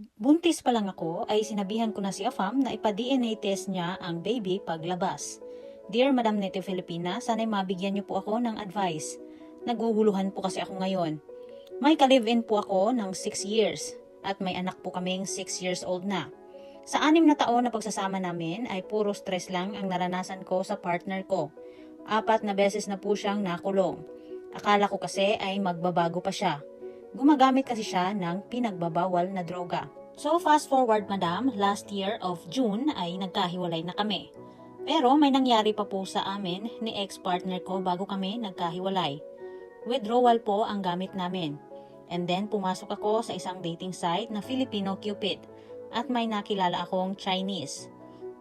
Buntis pa lang ako ay sinabihan ko na si Afam na ipa-DNA test niya ang baby paglabas. Dear Madam Nete Filipina, sana'y mabigyan niyo po ako ng advice. Naguguluhan po kasi ako ngayon. May ka-live-in po ako ng 6 years at may anak po kaming 6 years old na. Sa anim na taon na pagsasama namin ay puro stress lang ang naranasan ko sa partner ko. Apat na beses na po siyang nakulong. Akala ko kasi ay magbabago pa siya. Gumagamit kasi siya ng pinagbabawal na droga. So fast forward madam, last year of June ay nagkahiwalay na kami. Pero may nangyari pa po sa amin ni ex-partner ko bago kami nagkahiwalay. Withdrawal po ang gamit namin. And then pumasok ako sa isang dating site na Filipino Cupid at may nakilala akong Chinese.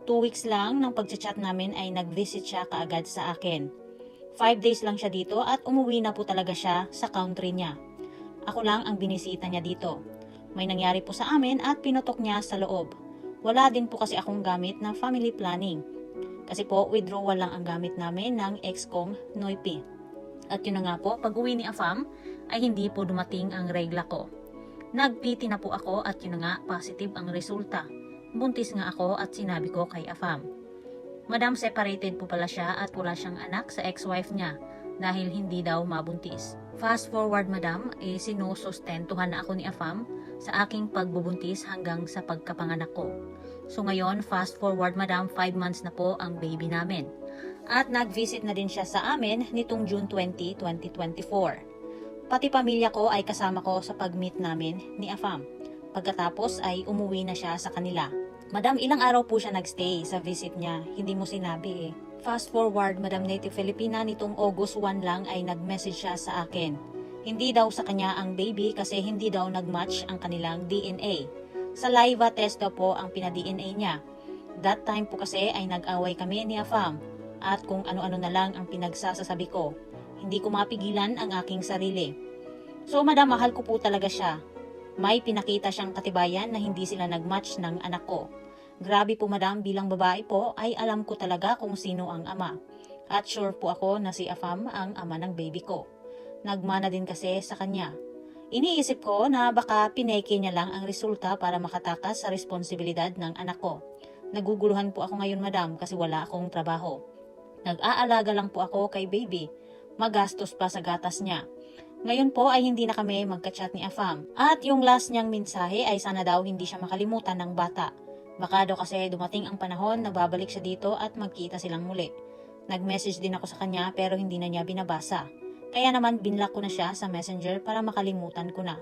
Two weeks lang ng pagchat namin ay nag-visit siya kaagad sa akin. Five days lang siya dito at umuwi na po talaga siya sa country niya. Ako lang ang binisita niya dito. May nangyari po sa amin at pinutok niya sa loob. Wala din po kasi akong gamit na family planning. Kasi po withdrawal lang ang gamit namin ng ex kong Noipi. At yun na nga po, pag uwi ni Afam ay hindi po dumating ang regla ko. Nag-PT na po ako at yun na nga, positive ang resulta. Buntis nga ako at sinabi ko kay Afam. Madam, separated po pala siya at wala siyang anak sa ex-wife niya dahil hindi daw mabuntis. Fast forward madam, eh sinusustentuhan na ako ni Afam sa aking pagbubuntis hanggang sa pagkapanganak ko. So ngayon, fast forward madam, 5 months na po ang baby namin. At nag-visit na din siya sa amin nitong June 20, 2024. Pati pamilya ko ay kasama ko sa pag-meet namin ni Afam. Pagkatapos ay umuwi na siya sa kanila. Madam, ilang araw po siya nagstay sa visit niya. Hindi mo sinabi eh. Fast forward, Madam Native Filipina, nitong August 1 lang ay nag-message siya sa akin. Hindi daw sa kanya ang baby kasi hindi daw nag-match ang kanilang DNA. Saliva test daw po ang pina-DNA niya. That time po kasi ay nag-away kami ni Afam at kung ano-ano na lang ang pinagsasasabi ko. Hindi ko mapigilan ang aking sarili. So madam, mahal ko po talaga siya. May pinakita siyang katibayan na hindi sila nag-match ng anak ko. Grabe po madam, bilang babae po ay alam ko talaga kung sino ang ama. At sure po ako na si Afam ang ama ng baby ko. Nagmana din kasi sa kanya. Iniisip ko na baka pineke niya lang ang resulta para makatakas sa responsibilidad ng anak ko. Naguguluhan po ako ngayon madam kasi wala akong trabaho. Nag-aalaga lang po ako kay baby. Magastos pa sa gatas niya. Ngayon po ay hindi na kami magka-chat ni Afam. At yung last niyang mensahe ay sana daw hindi siya makalimutan ng bata. Baka daw kasi dumating ang panahon na babalik siya dito at magkita silang muli. Nag-message din ako sa kanya pero hindi na niya binabasa. Kaya naman binlock ko na siya sa messenger para makalimutan ko na.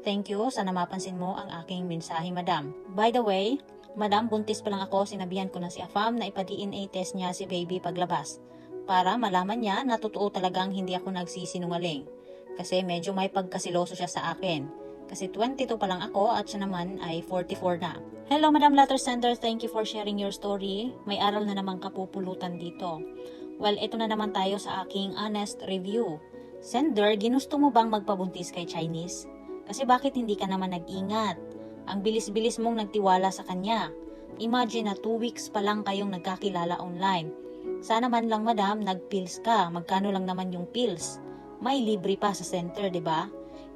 Thank you, sana mapansin mo ang aking mensahe madam. By the way, madam buntis pa lang ako, sinabihan ko na si Afam na ipa-DNA test niya si baby paglabas. Para malaman niya na totoo talagang hindi ako nagsisinungaling. Kasi medyo may pagkasiloso siya sa akin. Kasi 22 pa lang ako at siya naman ay 44 na. Hello Madam Letter Sender, thank you for sharing your story. May aral na naman kapupulutan dito. Well, ito na naman tayo sa aking honest review. Sender, ginusto mo bang magpabuntis kay Chinese? Kasi bakit hindi ka naman nag-ingat? Ang bilis-bilis mong nagtiwala sa kanya. Imagine na 2 weeks pa lang kayong nagkakilala online. Sana man lang madam, nag-pills ka. Magkano lang naman yung pills? May libre pa sa center, 'di ba?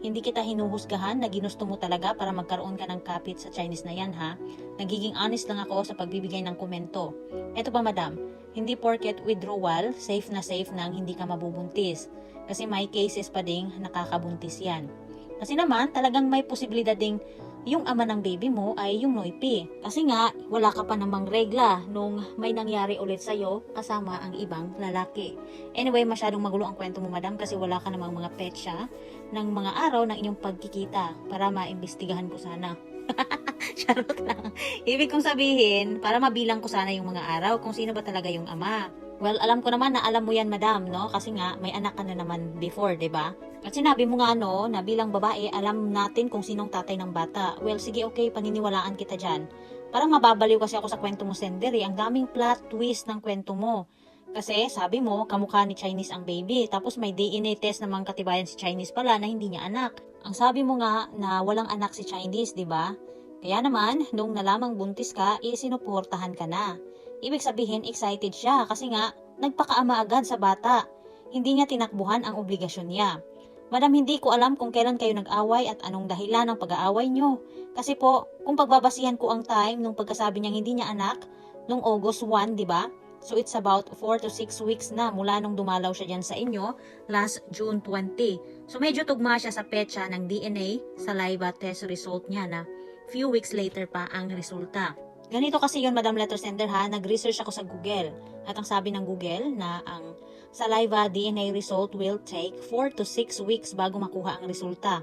Hindi kita hinuhusgahan na ginusto mo talaga para magkaroon ka ng kapit sa Chinese na yan ha. Nagiging honest lang ako sa pagbibigay ng komento. Eto pa madam, hindi porket withdrawal, safe na safe nang hindi ka mabubuntis. Kasi may cases pa ding nakakabuntis yan. Kasi naman, talagang may posibilidad ding yung ama ng baby mo ay yung noipi. Kasi nga, wala ka pa namang regla nung may nangyari ulit sa'yo kasama ang ibang lalaki. Anyway, masyadong magulo ang kwento mo madam kasi wala ka namang mga petsa ng mga araw ng inyong pagkikita para maimbestigahan ko sana. Charot lang. Ibig kong sabihin, para mabilang ko sana yung mga araw kung sino ba talaga yung ama. Well, alam ko naman na alam mo yan, madam, no? Kasi nga, may anak ka na naman before, 'di ba? At sinabi mo nga, no, na bilang babae, alam natin kung sinong tatay ng bata. Well, sige, okay, paniniwalaan kita dyan. Parang mababaliw kasi ako sa kwento mo, Sender, eh. Ang daming plot twist ng kwento mo. Kasi, sabi mo, kamukha ni Chinese ang baby. Tapos may DNA test namang katibayan si Chinese pala na hindi niya anak. Ang sabi mo nga na walang anak si Chinese, di ba? Kaya naman, nung nalamang buntis ka, isinuportahan ka na. Ibig sabihin, excited siya kasi nga, nagpakaama agad sa bata. Hindi niya tinakbuhan ang obligasyon niya. Madam, hindi ko alam kung kailan kayo nag-away at anong dahilan ng pag-aaway nyo. Kasi po, kung pagbabasihan ko ang time nung pagkasabi niyang hindi niya anak, nung August 1, di ba? So it's about 4 to 6 weeks na mula nung dumalaw siya dyan sa inyo last June 20. So medyo tugma siya sa petsa ng DNA saliva test result niya na few weeks later pa ang resulta. Ganito kasi yun, Madam Letter Sender ha, nag-research ako sa Google. At ang sabi ng Google na ang saliva DNA result will take 4 to 6 weeks bago makuha ang resulta.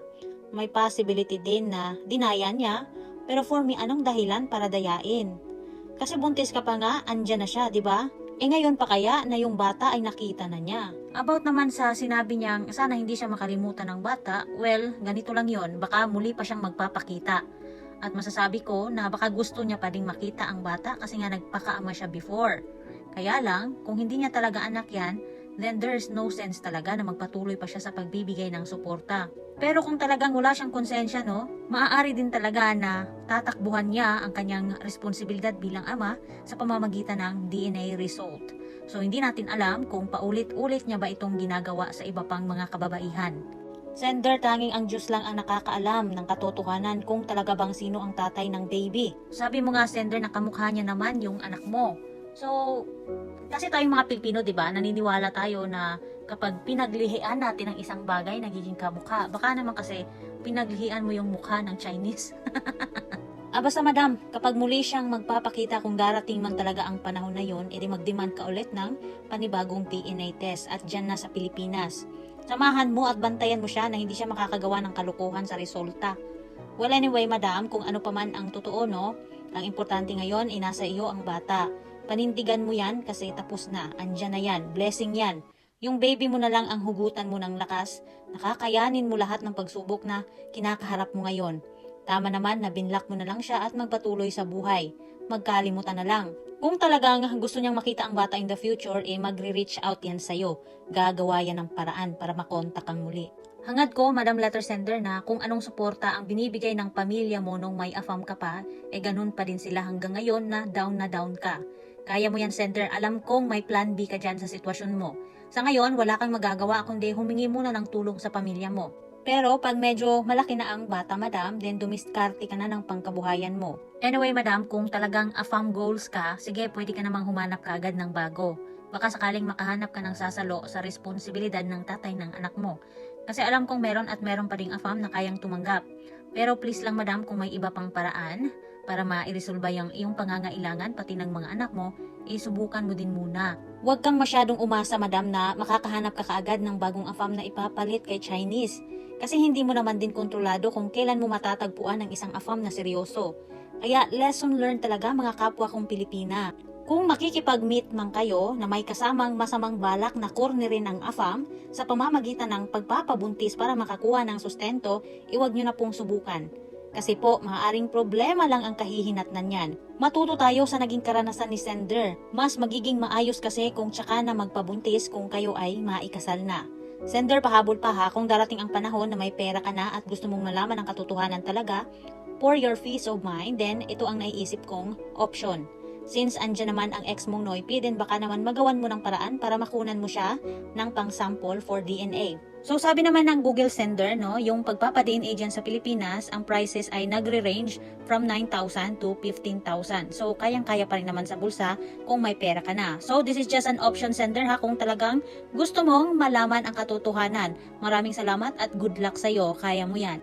May possibility din na dinaya niya, pero for me, anong dahilan para dayain? Kasi buntis ka pa nga, andyan na siya, di ba? Eh ngayon pa kaya na yung bata ay nakita na niya. About naman sa sinabi niyang sana hindi siya makalimutan ng bata, well, ganito lang yon baka muli pa siyang magpapakita. At masasabi ko na baka gusto niya pa ding makita ang bata kasi nga nagpakaama siya before. Kaya lang, kung hindi niya talaga anak yan, then there's no sense talaga na magpatuloy pa siya sa pagbibigay ng suporta. Pero kung talagang wala siyang konsensya, no, maaari din talaga na tatakbuhan niya ang kanyang responsibilidad bilang ama sa pamamagitan ng DNA result. So hindi natin alam kung paulit-ulit niya ba itong ginagawa sa iba pang mga kababaihan. Sender, tanging ang Diyos lang ang nakakaalam ng katotohanan kung talaga bang sino ang tatay ng baby. Sabi mo nga, Sender, na kamukha niya naman yung anak mo. So, kasi tayong mga Pilipino, di ba, naniniwala tayo na kapag pinaglihian natin ang isang bagay, nagiging kamukha. Baka naman kasi pinaglihian mo yung mukha ng Chinese. ah, basta madam, kapag muli siyang magpapakita kung darating man talaga ang panahon na yon, edi mag-demand ka ulit ng panibagong DNA test at dyan na sa Pilipinas. Samahan mo at bantayan mo siya na hindi siya makakagawa ng kalukuhan sa resulta. Well anyway, madam, kung ano pa man ang totoo, no? Ang importante ngayon, inasa iyo ang bata. Panindigan mo yan kasi tapos na. Andyan na yan. Blessing yan. Yung baby mo na lang ang hugutan mo ng lakas. Nakakayanin mo lahat ng pagsubok na kinakaharap mo ngayon. Tama naman na binlock mo na lang siya at magpatuloy sa buhay. Magkalimutan na lang. Kung talagang gusto niyang makita ang bata in the future, eh magre-reach out yan sa'yo. Gagawa yan ng paraan para makontak kang muli. Hangad ko, Madam Letter Sender, na kung anong suporta ang binibigay ng pamilya mo nung may afam ka pa, eh ganun pa din sila hanggang ngayon na down na down ka. Kaya mo yan, Sender. Alam kong may plan B ka dyan sa sitwasyon mo. Sa ngayon, wala kang magagawa kundi humingi muna ng tulong sa pamilya mo. Pero pag medyo malaki na ang bata, madam, then dumiskarte ka na ng pangkabuhayan mo. Anyway, madam, kung talagang AFAM goals ka, sige, pwede ka namang humanap ka agad ng bago. Baka sakaling makahanap ka ng sasalo sa responsibilidad ng tatay ng anak mo. Kasi alam kong meron at meron pa ring AFAM na kayang tumanggap. Pero please lang madam kung may iba pang paraan para ma-resolve yung iyong pangangailangan pati ng mga anak mo, isubukan mo din muna. Huwag kang masyadong umasa madam na makakahanap ka kaagad ng bagong AFAM na ipapalit kay Chinese. Kasi hindi mo naman din kontrolado kung kailan mo matatagpuan ng isang AFAM na seryoso. Kaya lesson learned talaga mga kapwa kong Pilipina. Kung makikipag-meet man kayo na may kasamang masamang balak na cornerin ang AFAM sa pamamagitan ng pagpapabuntis para makakuha ng sustento, iwag nyo na pong subukan. Kasi po, maaaring problema lang ang kahihinatnan niyan. Matuto tayo sa naging karanasan ni Sender. Mas magiging maayos kasi kung tsaka na magpabuntis kung kayo ay maikasal na. Sender, pahabol pa ha kung darating ang panahon na may pera ka na at gusto mong malaman ang katotohanan talaga, for your peace of mind, then ito ang naiisip kong option. Since andyan naman ang ex mong Noipi, then baka naman magawan mo ng paraan para makunan mo siya ng pang-sample for DNA. So sabi naman ng Google Sender, no, yung pagpapa-DNA dyan sa Pilipinas, ang prices ay nagre-range from 9,000 to 15,000. So kayang-kaya pa rin naman sa bulsa kung may pera ka na. So this is just an option sender ha kung talagang gusto mong malaman ang katotohanan. Maraming salamat at good luck sa'yo. Kaya mo yan.